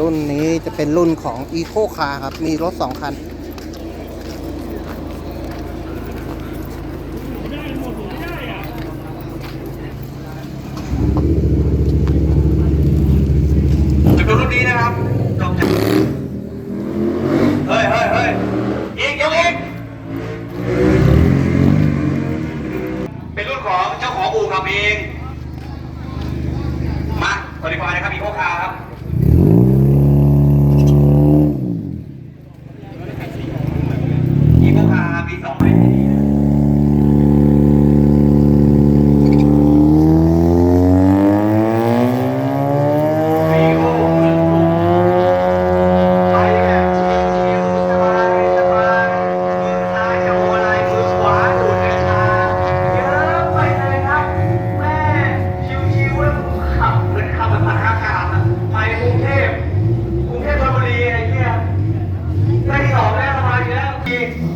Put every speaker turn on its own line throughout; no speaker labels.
รุ่นนี้จะเป็นรุ่นของ Eco Car ครับ มีรถ 2 คัน
จะดูรุ่นนี้นะครับเฮ้ยเฮ้ยเฮ้ยอีกยกอีกเป็นรุ่นของเจ้าของอู่ทำเอง มาสวัสดีครับนะครับอีโคคาร์ครับ อีโคคาร์ปีสองพันปี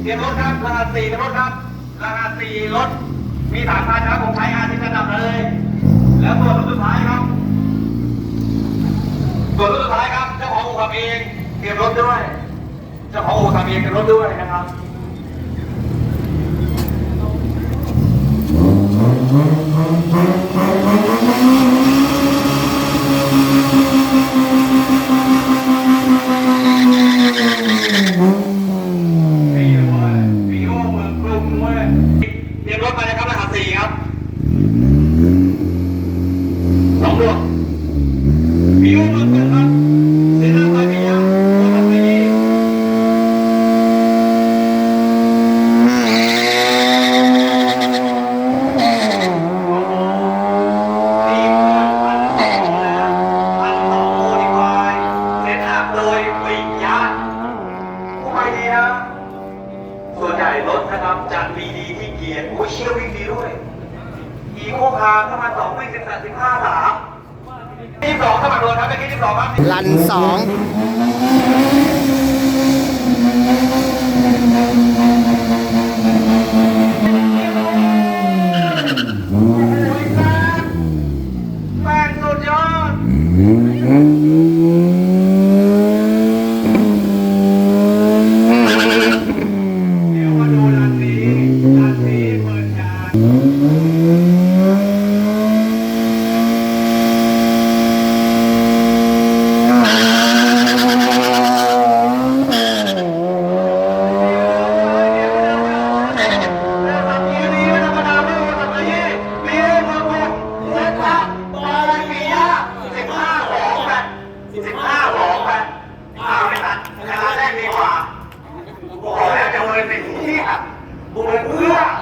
เตรียมรถครับรหัสสี่เตรียมรถครับรหัสสี่รถ มีสามพันครับผมใช้อาทิตย์ระดับเลย แล้วตัวรถสุดท้ายครับตัวรถสุดท้ายครับเจ้าของอู่ทำเองเตรียมรถด้วยเจ้าของอู่ทำเองเตรียมรถด้วยนะครับ ผู้ไปดีนะส่วนใหญ่รถนะครับจะมีดีที่เกียร์โอ้ยเชี่ยววิ่งดีด้วยอีโคคาร์ถ้ามาสองวิ่งสิบแปดสิบห้าสามที่สองถ้ามาโดนครับเป็นที่ที่สองครับ
ลัน2
แป้งสุดยอด บอกมินเป็นที่อะบุญเพื่อ